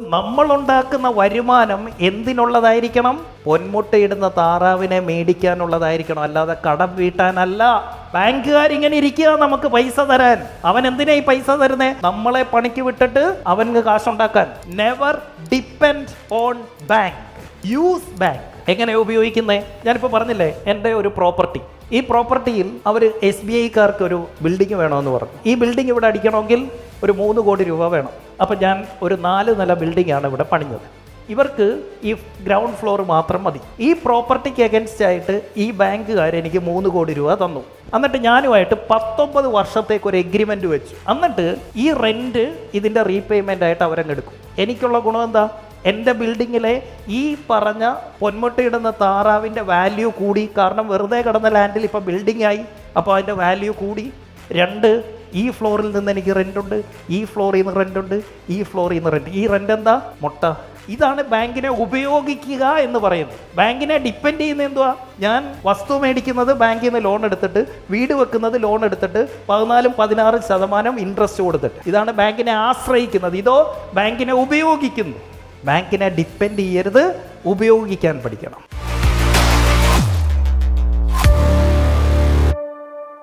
നമ്മളുണ്ടാക്കുന്ന വരുമാനം എന്തിനുള്ളതായിരിക്കണം? പൊന്മുട്ടയിടുന്ന താറാവിനെ മേടിക്കാനുള്ളതായിരിക്കണം. അല്ലാതെ കടം വീട്ടാനല്ല. ബാങ്കുകാരിങ്ങനെ ഇരിക്കുക നമുക്ക് പൈസ തരാൻ. അവൻ എന്തിനാ ഈ പൈസ തരുന്നേ? നമ്മളെ പണിക്ക് വിട്ടിട്ട് അവന് കാശുണ്ടാക്കാൻ. Never depend on bank use bank എങ്ങനെ ഉപയോഗിക്കുന്നേ? ഞാനിപ്പോൾ പറഞ്ഞില്ലേ എന്റെ ഒരു പ്രോപ്പർട്ടി. ഈ പ്രോപ്പർട്ടിയിൽ അവർ എസ് ബി ഐക്കാർക്ക് ഒരു ബിൽഡിംഗ് വേണമെന്ന് പറഞ്ഞു. ഈ ബിൽഡിംഗ് ഇവിടെ അടിക്കണമെങ്കിൽ ഒരു മൂന്ന് കോടി രൂപ വേണം. അപ്പം ഞാൻ ഒരു നാല് നില ബിൽഡിംഗ് ആണ് ഇവിടെ പണിഞ്ഞത്. ഇവർക്ക് ഈ ഗ്രൗണ്ട് ഫ്ലോർ മാത്രം മതി. ഈ പ്രോപ്പർട്ടിക്ക് അഗൻസ്റ്റ് ആയിട്ട് ഈ ബാങ്കുകാർ എനിക്ക് മൂന്ന് കോടി രൂപ തന്നു. എന്നിട്ട് ഞാനുമായിട്ട് പത്തൊമ്പത് വർഷത്തേക്ക് ഒരു എഗ്രിമെന്റ് വെച്ചു. എന്നിട്ട് ഈ റെന്റ് ഇതിന്റെ റീപേയ്മെന്റ് ആയിട്ട് അവരങ്ങ് എടുക്കും. എനിക്കുള്ള ഗുണം എന്താ? എന്റെ ബിൽഡിങ്ങിലെ ഈ പറഞ്ഞ പൊന്മുട്ടയിടുന്ന താറാവിന്റെ വാല്യൂ കൂടി. കാരണം വെറുതെ കിടന്ന ലാൻഡിൽ ഇപ്പോൾ ബിൽഡിംഗ് ആയി. അപ്പോൾ അതിന്റെ വാല്യൂ കൂടി. രണ്ട് ഈ ഫ്ലോറിൽ നിന്ന് എനിക്ക് റെന്റുണ്ട് ഈ ഫ്ലോറിൽ നിന്ന് റെന്റുണ്ട് ഈ ഫ്ലോറിൽ നിന്ന് റെന്റ് ഈ റെന്റ് എന്താ? മുട്ട. ഇതാണ് ബാങ്കിനെ ഉപയോഗിക്കുക എന്ന് പറയുന്നത്. ബാങ്കിനെ ഡിപ്പെൻഡ് ചെയ്യുന്ന എന്തുവാ? ഞാൻ വസ്തു മേടിക്കുന്നത് ബാങ്കിൽ നിന്ന് ലോൺ എടുത്തിട്ട് വീട് വെക്കുന്നത് ലോൺ എടുത്തിട്ട് പതിനാലും പതിനാറ് ശതമാനം ഇൻട്രസ്റ്റ് കൊടുത്തിട്ട്. ഇതാണ് ബാങ്കിനെ ആശ്രയിക്കുന്നത്. ഇതോ ബാങ്കിനെ ഉപയോഗിക്കുന്നു. ബാങ്കിനെ ഡിപ്പെൻഡ് ചെയ്യരുത് ഉപയോഗിക്കാൻ പഠിക്കണം.